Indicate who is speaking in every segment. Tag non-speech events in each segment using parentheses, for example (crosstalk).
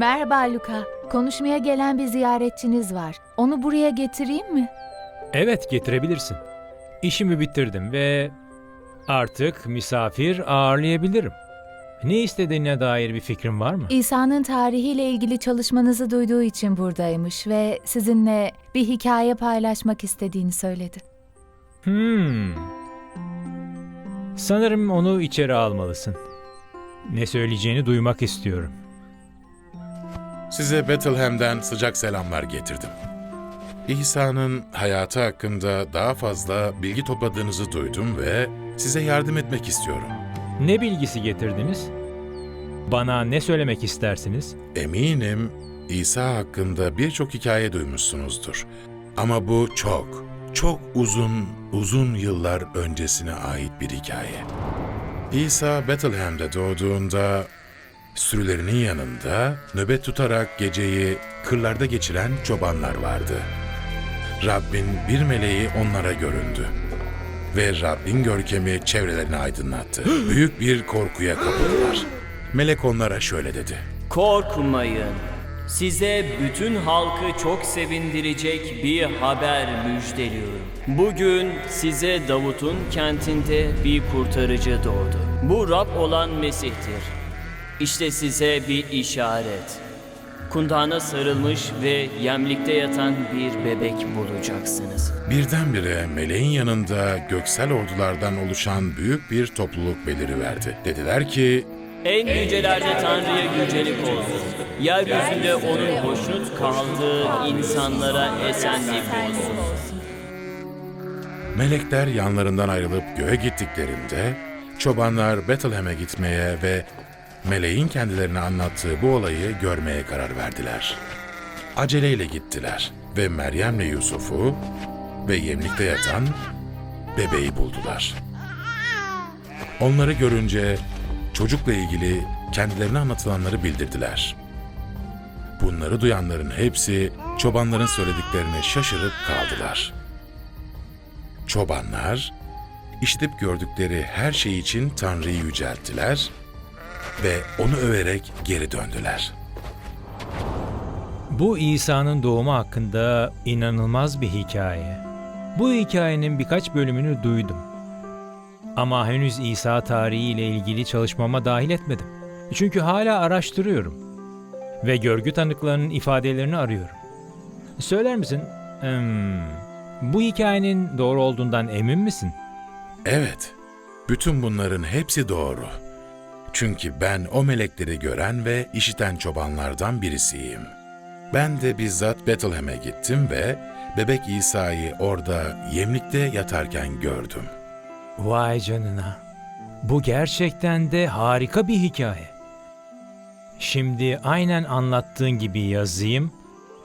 Speaker 1: Merhaba Luka. Konuşmaya gelen bir ziyaretçiniz var. Onu buraya getireyim mi?
Speaker 2: Evet getirebilirsin. İşimi bitirdim ve artık misafir ağırlayabilirim. Ne istediğine dair bir fikrin var mı?
Speaker 1: İsa'nın tarihiyle ilgili çalışmanızı duyduğu için buradaymış ve sizinle bir hikaye paylaşmak istediğini söyledi.
Speaker 2: Hmm. Sanırım onu içeri almalısın. Ne söyleyeceğini duymak istiyorum.
Speaker 3: Size Bethlehem'den sıcak selamlar getirdim. İsa'nın hayatı hakkında daha fazla bilgi topladığınızı duydum ve size yardım etmek istiyorum.
Speaker 2: Ne bilgisi getirdiniz? Bana ne söylemek istersiniz?
Speaker 3: Eminim İsa hakkında birçok hikaye duymuşsunuzdur. Ama bu çok, çok uzun, uzun yıllar öncesine ait bir hikaye. İsa Bethlehem'de doğduğunda sürülerinin yanında nöbet tutarak geceyi kırlarda geçiren çobanlar vardı. Rabbin bir meleği onlara göründü. Ve Rabbin görkemi çevrelerini aydınlattı. (gasps) Büyük bir korkuya kapıldılar. (gasps) Melek onlara şöyle dedi.
Speaker 4: Korkmayın. Size bütün halkı çok sevindirecek bir haber müjdeliyorum. Bugün size Davut'un kentinde bir kurtarıcı doğdu. Bu Rab olan Mesih'tir. İşte size bir işaret. Kundağına sarılmış ve yemlikte yatan bir bebek bulacaksınız.
Speaker 3: Birdenbire meleğin yanında göksel ordulardan oluşan büyük bir topluluk beliriverdi. Dediler ki,
Speaker 4: En yücelerde Tanrı'ya yücelik olsun. Yeryüzünde onun hoşnut kaldığı insanlara esenlik olsun.
Speaker 3: melekler yanlarından ayrılıp göğe gittiklerinde, çobanlar Bethlehem'e gitmeye ve meleğin kendilerine anlattığı bu olayı görmeye karar verdiler. Aceleyle gittiler ve Meryem'le Yusuf'u ve yemlikte yatan bebeği buldular. Onları görünce çocukla ilgili kendilerine anlatılanları bildirdiler. Bunları duyanların hepsi çobanların söylediklerine şaşırıp kaldılar. Çobanlar, işitip gördükleri her şey için Tanrı'yı yücelttiler ve onu överek geri döndüler.
Speaker 2: Bu İsa'nın doğumu hakkında inanılmaz bir hikaye. Bu hikayenin birkaç bölümünü duydum. Ama henüz İsa tarihi ile ilgili çalışmama dahil etmedim. Çünkü hala araştırıyorum. Ve görgü tanıklarının ifadelerini arıyorum. Söyler misin? Hmm, bu hikayenin doğru olduğundan emin misin?
Speaker 3: Evet, bütün bunların hepsi doğru. Çünkü ben o melekleri gören ve işiten çobanlardan birisiyim. Ben de bizzat Bethlehem'e gittim ve bebek İsa'yı orada yemlikte yatarken gördüm.
Speaker 2: Vay canına. Bu gerçekten de harika bir hikaye. Şimdi aynen anlattığın gibi yazayım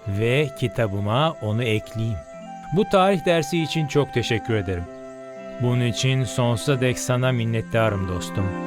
Speaker 2: ve kitabıma onu ekleyeyim. Bu tarih dersi için çok teşekkür ederim. Bunun için sonsuza dek sana minnettarım dostum.